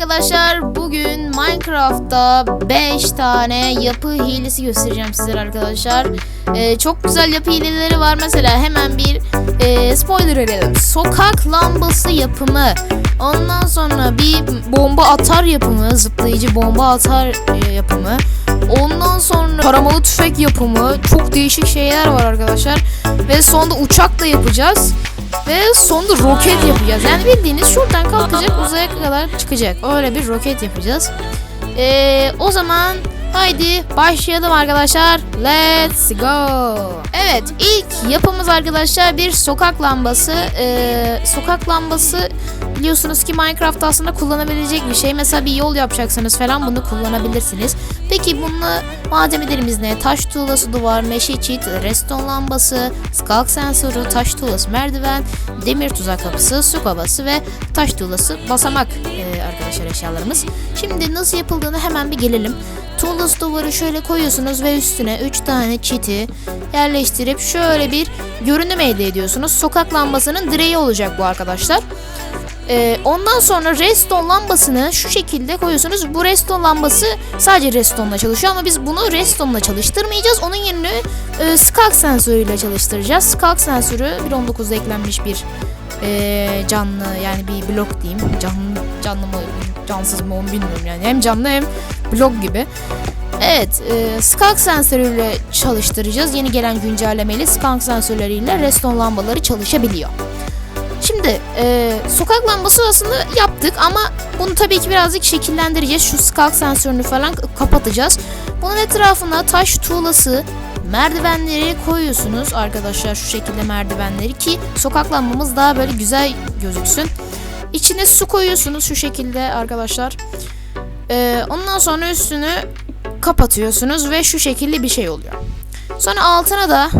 arkadaşlar bugün Minecraft'ta 5 tane yapı hilesi göstereceğim sizlere arkadaşlar. Ee, çok güzel yapı hileleri var mesela hemen bir e, spoiler verelim. Sokak lambası yapımı. Ondan sonra bir bomba atar yapımı, zıplayıcı bomba atar e, yapımı. Ondan sonra taramalı tüfek yapımı. Çok değişik şeyler var arkadaşlar. Ve sonunda uçakla yapacağız. Ve sonunda roket yapacağız. Yani bildiğiniz şuradan kalkacak uzaya kadar çıkacak. Öyle bir roket yapacağız. Ee, o zaman haydi başlayalım arkadaşlar. Let's go. Evet ilk yapımız arkadaşlar bir sokak lambası. Ee, sokak lambası biliyorsunuz ki Minecraft aslında kullanabilecek bir şey. Mesela bir yol yapacaksınız falan bunu kullanabilirsiniz. Peki bununla malzemelerimiz ne? Taş tuğlası duvar, meşe çit, reston lambası, skalk sensörü, taş tuğlası merdiven, demir tuzak kapısı, su kovası ve taş tuğlası basamak ee, arkadaşlar eşyalarımız. Şimdi nasıl yapıldığını hemen bir gelelim. Tuğlası duvarı şöyle koyuyorsunuz ve üstüne 3 tane çiti yerleştirip şöyle bir görünüm elde ediyorsunuz. Sokak lambasının direği olacak bu arkadaşlar. Ee, ondan sonra reston lambasını şu şekilde koyuyorsunuz. Bu reston lambası sadece restonla çalışıyor ama biz bunu restonla çalıştırmayacağız. Onun yerine e, skalk sensörüyle çalıştıracağız. Skalk sensörü 1.19'da eklenmiş bir e, canlı yani bir blok diyeyim. Canlı, canlı mı cansız mı onu bilmiyorum yani. Hem canlı hem blok gibi. Evet, e, skalk sensörüyle çalıştıracağız. Yeni gelen güncellemeyle skalk sensörleriyle reston lambaları çalışabiliyor. Şimdi e, sokak lambası aslında yaptık ama bunu tabii ki birazcık şekillendireceğiz. Şu skalk sensörünü falan kapatacağız. Bunun etrafına taş tuğlası, merdivenleri koyuyorsunuz arkadaşlar şu şekilde merdivenleri ki sokak lambamız daha böyle güzel gözüksün. İçine su koyuyorsunuz şu şekilde arkadaşlar. E, ondan sonra üstünü kapatıyorsunuz ve şu şekilde bir şey oluyor. Sonra altına da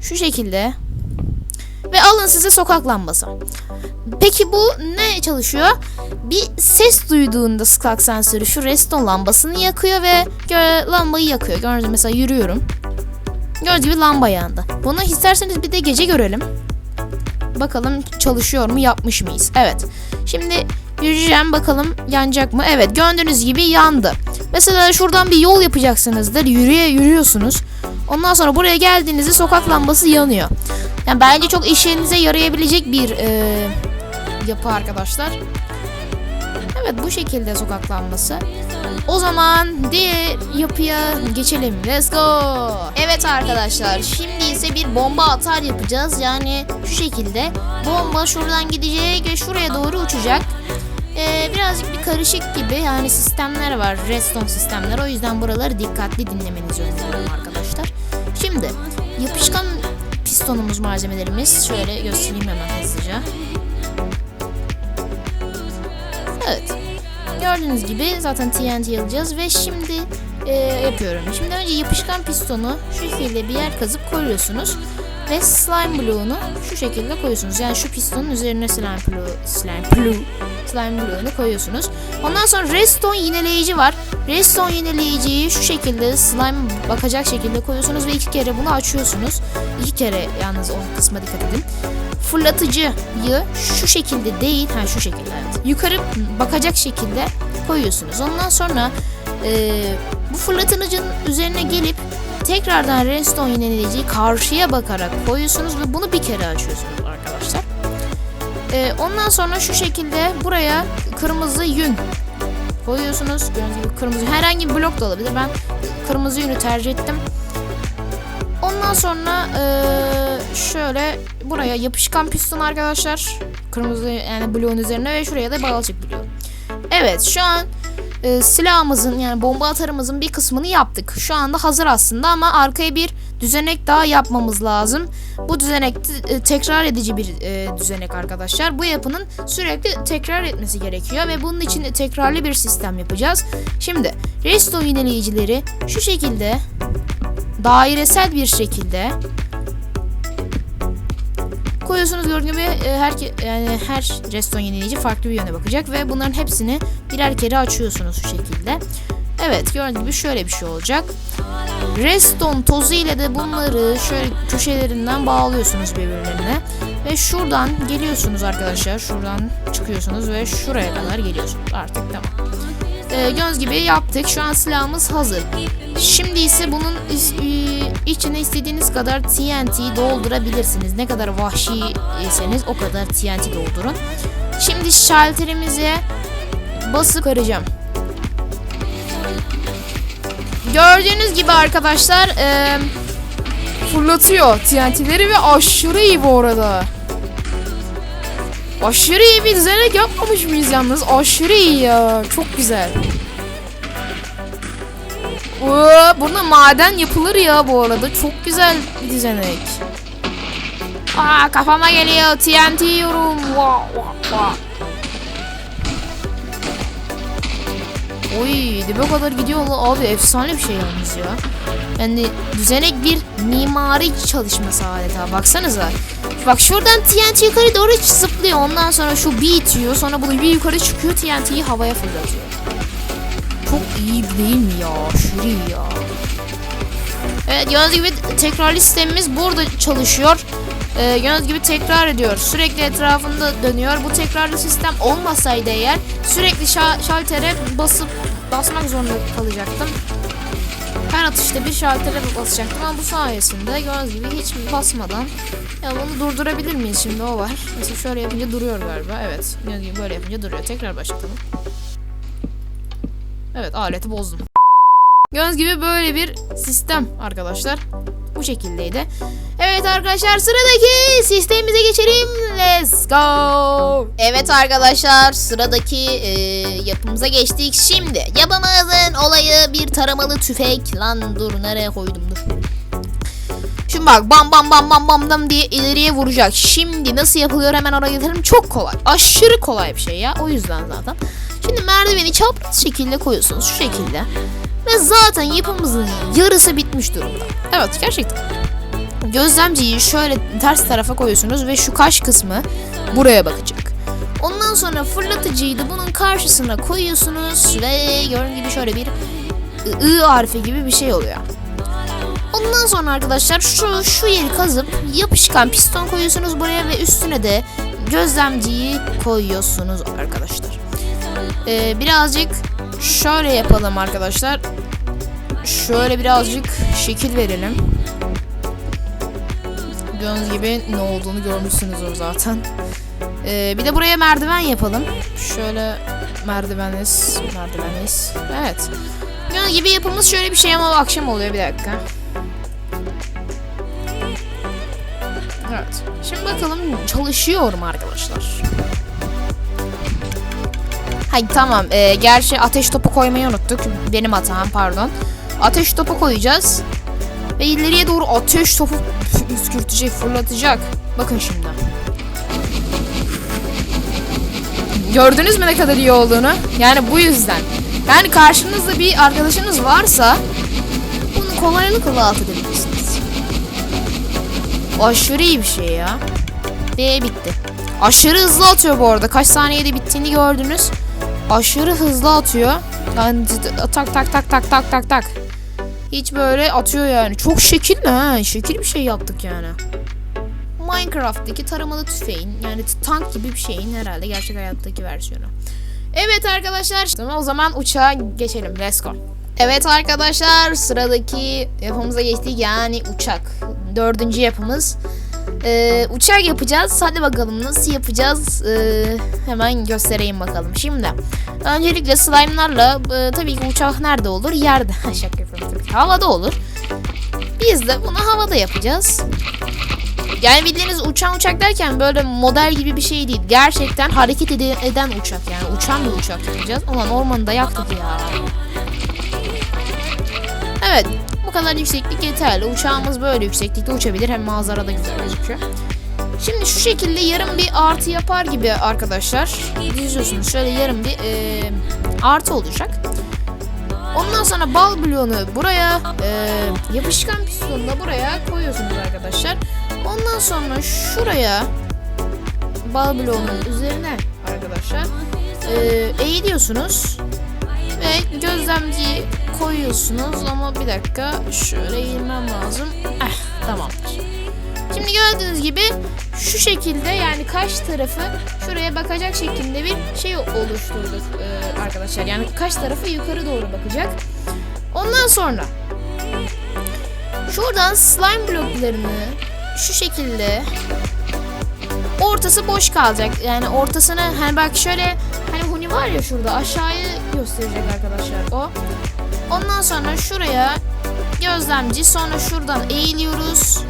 şu şekilde ve alın size sokak lambası. Peki bu ne çalışıyor? Bir ses duyduğunda skalk sensörü şu reston lambasını yakıyor ve lambayı yakıyor. Gördüğünüz mesela yürüyorum. Gördüğünüz gibi lamba yandı. Bunu isterseniz bir de gece görelim. Bakalım çalışıyor mu yapmış mıyız? Evet. Şimdi yürüyeceğim bakalım yanacak mı? Evet gördüğünüz gibi yandı. Mesela şuradan bir yol yapacaksınızdır. Yürüye yürüyorsunuz. Ondan sonra buraya geldiğinizde sokak lambası yanıyor. Yani bence çok işinize yarayabilecek bir e, yapı arkadaşlar. Evet bu şekilde sokak lambası. O zaman diğer yapıya geçelim. Let's go. Evet arkadaşlar şimdi ise bir bomba atar yapacağız. Yani şu şekilde bomba şuradan gidecek ve şuraya doğru uçacak. Ee, birazcık bir karışık gibi yani sistemler var. Redstone sistemler. O yüzden buraları dikkatli dinlemenizi öneriyorum arkadaşlar. Şimdi yapışkan pistonumuz malzemelerimiz. Şöyle göstereyim hemen hızlıca. Evet. Gördüğünüz gibi zaten TNT alacağız ve şimdi e, yapıyorum. Şimdi önce yapışkan pistonu şu şekilde bir yer kazıp koyuyorsunuz ve slime bloğunu şu şekilde koyuyorsunuz. Yani şu pistonun üzerine slime bloğu, slime bloğu, slime bloğunu koyuyorsunuz. Ondan sonra redstone yineleyici var. Redstone yineleyiciyi şu şekilde slime bakacak şekilde koyuyorsunuz ve iki kere bunu açıyorsunuz. İki kere yalnız o kısma dikkat edin. Fırlatıcıyı şu şekilde değil, ha şu şekilde evet. Yukarı bakacak şekilde koyuyorsunuz. Ondan sonra e, bu fırlatıcının üzerine gelip tekrardan redstone yineleyiciyi karşıya bakarak koyuyorsunuz ve bunu bir kere açıyorsunuz arkadaşlar. E, ondan sonra şu şekilde buraya kırmızı yün koyuyorsunuz. Gördüğünüz gibi kırmızı herhangi bir blok da olabilir. Ben kırmızı yünü tercih ettim. Ondan sonra eee, şöyle buraya yapışkan piston arkadaşlar. Kırmızı yani bloğun üzerine ve şuraya da balçık bloğu. Evet şu an e, silahımızın yani bomba atarımızın bir kısmını yaptık. Şu anda hazır aslında ama arkaya bir düzenek daha yapmamız lazım. Bu düzenek e, tekrar edici bir e, düzenek arkadaşlar. Bu yapının sürekli tekrar etmesi gerekiyor ve bunun için tekrarlı bir sistem yapacağız. Şimdi redstone yineleyicileri şu şekilde dairesel bir şekilde koyuyorsunuz gördüğünüz gibi e, her yani her redstone yenileyici farklı bir yöne bakacak ve bunların hepsini birer kere açıyorsunuz şu şekilde. Evet gördüğünüz gibi şöyle bir şey olacak. Redstone tozu ile de bunları şöyle köşelerinden bağlıyorsunuz birbirlerine. Ve şuradan geliyorsunuz arkadaşlar. Şuradan çıkıyorsunuz ve şuraya kadar geliyorsunuz. Artık tamam. Ee, göz gibi yaptık. Şu an silahımız hazır. Şimdi ise bunun i- içine istediğiniz kadar TNT doldurabilirsiniz. Ne kadar vahşiyseniz o kadar TNT doldurun. Şimdi şalterimize basıp kıracağım. Gördüğünüz gibi arkadaşlar eee, fırlatıyor TNT'leri ve aşırı iyi bu arada. Aşırı iyi bir düzenek yapmamış mıyız yalnız? Aşırı iyi ya. Çok güzel. Oo, burada maden yapılır ya bu arada. Çok güzel bir düzenek. Aa kafama geliyor. TNT yiyorum. Vah, vah, vah. Oy dibe kadar gidiyor la abi efsane bir şey yalnız ya. Yani düzenek bir mimari çalışması adeta baksanıza. Bak şuradan TNT yukarı doğru zıplıyor ondan sonra şu bir itiyor sonra bunu bir yukarı çıkıyor TNT'yi havaya fırlatıyor. Çok iyi değil mi ya? İyi ya. Evet gördüğünüz gibi tekrarlı sistemimiz burada çalışıyor. Ee, gördüğünüz gibi tekrar ediyor. Sürekli etrafında dönüyor. Bu tekrarlı sistem olmasaydı eğer sürekli şa- şaltere basıp basmak zorunda kalacaktım. Her atışta bir şaltere basacaktım ama bu sayesinde gördüğünüz gibi hiç basmadan ya bunu durdurabilir miyiz şimdi o var. Mesela şöyle yapınca duruyor galiba. Evet. Gördüğünüz gibi böyle yapınca duruyor. Tekrar başlatalım. Evet aleti bozdum. Gördüğünüz gibi böyle bir sistem arkadaşlar. Şekildeydi. Evet arkadaşlar sıradaki sistemimize geçelim. Let's go. Evet arkadaşlar sıradaki e, yapımıza geçtik. Şimdi yapımızın olayı bir taramalı tüfek. Lan dur nereye koydum dur. Şimdi bak bam bam bam bam bam bam diye ileriye vuracak. Şimdi nasıl yapılıyor hemen oraya gidelim. Çok kolay. Aşırı kolay bir şey ya. O yüzden zaten. Şimdi merdiveni çapraz şekilde koyuyorsunuz şu şekilde. Ve zaten yapımızın yarısı bitmiş durumda. Evet gerçekten. Gözlemciyi şöyle ters tarafa koyuyorsunuz ve şu kaş kısmı buraya bakacak. Ondan sonra fırlatıcıyı da bunun karşısına koyuyorsunuz ve gördüğünüz gibi şöyle bir I harfi gibi bir şey oluyor. Ondan sonra arkadaşlar şu şu yeri kazıp yapışkan piston koyuyorsunuz buraya ve üstüne de gözlemciyi koyuyorsunuz arkadaşlar. Ee, birazcık şöyle yapalım arkadaşlar. Şöyle birazcık şekil verelim. Gördüğünüz gibi ne olduğunu görmüşsünüzdür zaten. Ee, bir de buraya merdiven yapalım. Şöyle merdiveniz, merdiveniz. Evet. Gördüğünüz gibi yapımız şöyle bir şey ama akşam oluyor bir dakika. Evet. Şimdi bakalım çalışıyor mu arkadaşlar? Hayır tamam. Ee, gerçi ateş topu koymayı unuttuk. Benim hatam pardon. Ateş topu koyacağız. Ve ileriye doğru ateş topu püskürtecek, fırlatacak. Bakın şimdi. Gördünüz mü ne kadar iyi olduğunu? Yani bu yüzden. Yani karşınızda bir arkadaşınız varsa bunu kolaylıkla alt edebilirsiniz. Aşırı iyi bir şey ya. Ve bitti. Aşırı hızlı atıyor bu arada. Kaç saniyede bittiğini gördünüz. Aşırı hızlı atıyor. Yani tak tak tak tak tak tak tak. Hiç böyle atıyor yani. Çok şekil mi ha? Şekil bir şey yaptık yani. Minecraft'taki taramalı tüfeğin yani tank gibi bir şeyin herhalde gerçek hayattaki versiyonu. Evet arkadaşlar o zaman uçağa geçelim. Let's go. Evet arkadaşlar sıradaki yapımıza geçtik yani uçak. Dördüncü yapımız. Ee, uçak yapacağız. Hadi bakalım nasıl yapacağız? Ee, hemen göstereyim bakalım. Şimdi öncelikle slime'larla e, tabii ki uçak nerede olur? Yerde. Şaka yapıyorum tabii ki. Havada olur. Biz de bunu havada yapacağız. Yani bildiğiniz uçan uçak derken böyle model gibi bir şey değil. Gerçekten hareket ede- eden uçak yani. Uçan bir uçak yapacağız. Ulan ormanı da yaktık ya. Evet. Kadar yükseklik yeterli. Uçağımız böyle yükseklikte uçabilir. Hem manzara da güzel gözüküyor. Şimdi şu şekilde yarım bir artı yapar gibi arkadaşlar. Diziyorsunuz. Şöyle yarım bir e, artı olacak. Ondan sonra bal bloğunu buraya, e, yapışkan pistonu da buraya koyuyorsunuz arkadaşlar. Ondan sonra şuraya bal bloğunun üzerine arkadaşlar e, eğiliyorsunuz ve gözlemciyi koyuyorsunuz ama bir dakika şöyle eğilmem lazım. Eh tamamdır. Şimdi gördüğünüz gibi şu şekilde yani kaç tarafı şuraya bakacak şekilde bir şey oluşturduk e, arkadaşlar. Yani kaç tarafı yukarı doğru bakacak. Ondan sonra şuradan slime bloklarını şu şekilde ortası boş kalacak. Yani ortasını hani bak şöyle hani huni var ya şurada aşağıyı gösterecek arkadaşlar o. Ondan sonra şuraya gözlemci sonra şuradan eğiliyoruz.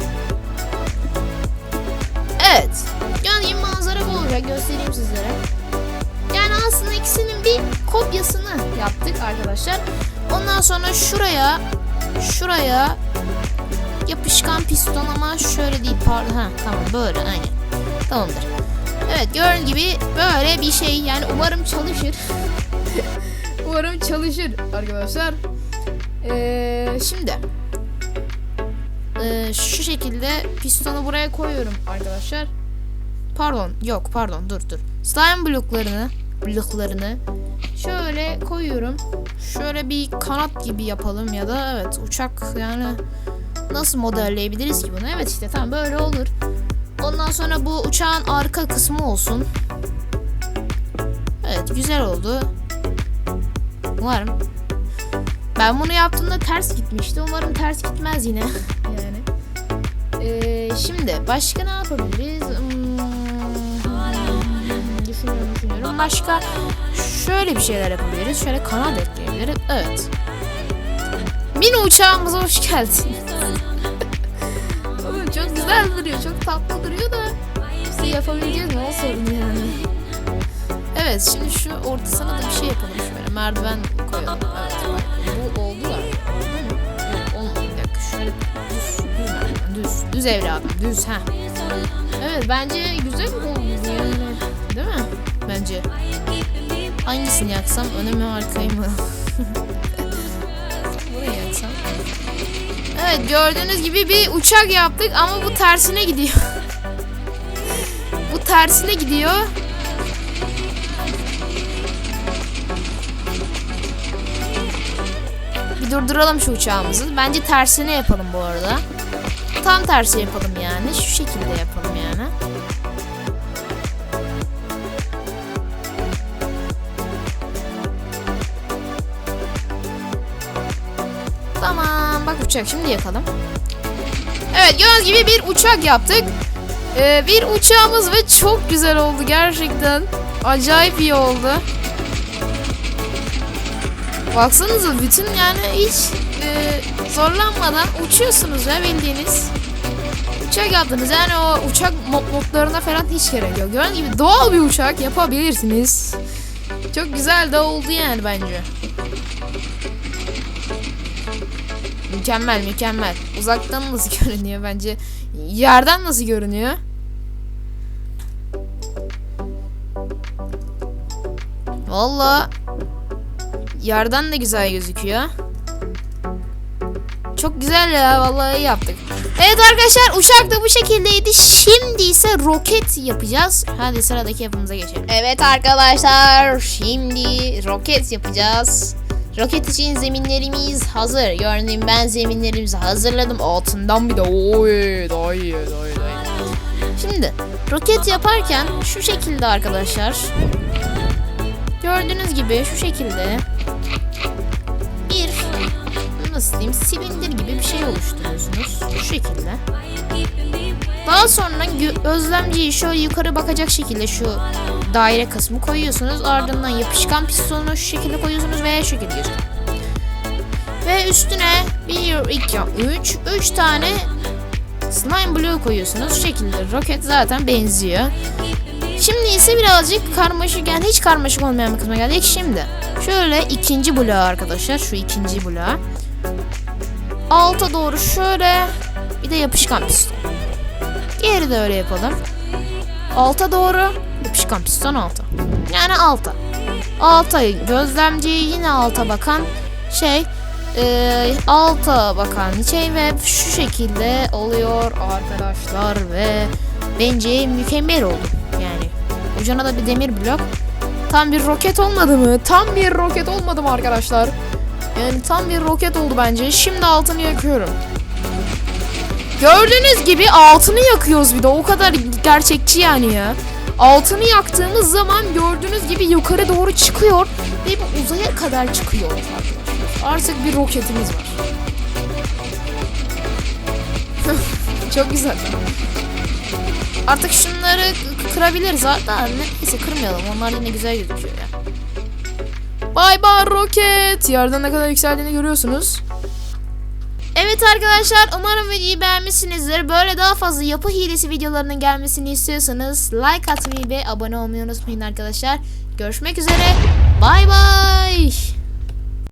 Evet. Yani manzara bu olacak göstereyim sizlere. Yani aslında ikisinin bir kopyasını yaptık arkadaşlar. Ondan sonra şuraya şuraya yapışkan piston ama şöyle değil pardon ha tamam böyle aynen tamamdır. Evet gördüğün gibi böyle bir şey yani umarım çalışır. umarım çalışır arkadaşlar. Ee, şimdi ee, şu şekilde pistonu buraya koyuyorum arkadaşlar. Pardon yok pardon dur dur. Slime bloklarını bloklarını şöyle koyuyorum. Şöyle bir kanat gibi yapalım ya da evet uçak yani nasıl modelleyebiliriz ki bunu? Evet işte tamam böyle olur. Ondan sonra bu uçağın arka kısmı olsun. Evet güzel oldu. Umarım. Ben bunu yaptığımda ters gitmişti. Umarım ters gitmez yine. yani. Ee, şimdi başka ne yapabiliriz? Hmm, düşünüyorum düşünüyorum. Başka şöyle bir şeyler yapabiliriz. Şöyle kanat ekleyebiliriz. Evet. Mini uçağımıza hoş geldin. Çok güzel duruyor. Çok tatlı duruyor da. İşte yapabileceğiz mi? O sorun yani. Evet şimdi şu ortasına da bir şey yapalım şöyle. Merdiven koyalım. Evet bu oldu da. Yok olmadı. Bir dakika şöyle düz. Düz. Düz. Düz evladım. Düz ha. Evet bence güzel oldu. Değil mi? Bence. Hangisini yaksam? Öne mi arkayı mı? Burayı yaksam. Evet gördüğünüz gibi bir uçak yaptık ama bu tersine gidiyor. bu tersine gidiyor. Bir durduralım şu uçağımızı. Bence tersine yapalım bu arada. Tam tersi yapalım yani. Şu şekilde yapalım yani. Tamam. Bak uçak şimdi yakalım. Evet gördüğünüz gibi bir uçak yaptık. Ee, bir uçağımız ve çok güzel oldu gerçekten. Acayip iyi oldu. Baksanıza bütün yani hiç e, zorlanmadan uçuyorsunuz ya bildiğiniz. Uçak yaptınız yani o uçak mod modlarına falan hiç gerek yok. Gördüğünüz gibi doğal bir uçak yapabilirsiniz. Çok güzel de oldu yani bence. Mükemmel mükemmel. Uzaktan nasıl görünüyor bence? Yerden nasıl görünüyor? Valla yerden de güzel gözüküyor. Çok güzel ya vallahi yaptık. Evet arkadaşlar uçak da bu şekildeydi. Şimdi ise roket yapacağız. Hadi sıradaki yapımıza geçelim. Evet arkadaşlar şimdi roket yapacağız. Roket için zeminlerimiz hazır. Gördüğüm ben zeminlerimizi hazırladım. Altından bir de oy iyi daha iyi. Şimdi roket yaparken şu şekilde arkadaşlar. Gördüğünüz gibi şu şekilde bir nasıl diyeyim silindir gibi bir şey oluşturuyorsunuz. Şu şekilde. Daha sonra gözlemciyi şöyle yukarı bakacak şekilde şu daire kısmı koyuyorsunuz. Ardından yapışkan pistonu şu şekilde koyuyorsunuz veya şu şekilde. Ve üstüne 1, 2, 3, 3 tane slime blue koyuyorsunuz. Şu şekilde roket zaten benziyor. Şimdi ise birazcık karmaşık yani hiç karmaşık olmayan bir kısma geldik. Şimdi şöyle ikinci bloğa arkadaşlar şu ikinci bloğa. Alta doğru şöyle bir de yapışkan piston. Diğeri de öyle yapalım. Alta doğru yapışkan piston alta. Yani alta. Alta gözlemci yine alta bakan şey e, alta bakan şey ve şu şekilde oluyor arkadaşlar ve bence mükemmel oldu. Ucuna da bir demir blok. Tam bir roket olmadı mı? Tam bir roket olmadı mı arkadaşlar? Yani tam bir roket oldu bence. Şimdi altını yakıyorum. Gördüğünüz gibi altını yakıyoruz bir de o kadar gerçekçi yani ya. Altını yaktığımız zaman gördüğünüz gibi yukarı doğru çıkıyor ve bu uzaya kadar çıkıyor. Artık bir roketimiz var. Çok güzel. Artık şunları kırabiliriz hatta neyse kırmayalım onlar yine güzel gözüküyor ya. Bay bay roket. Yerden ne kadar yükseldiğini görüyorsunuz. Evet arkadaşlar umarım videoyu beğenmişsinizdir. Böyle daha fazla yapı hilesi videolarının gelmesini istiyorsanız like atmayı ve abone olmayı unutmayın arkadaşlar. Görüşmek üzere. Bay bay.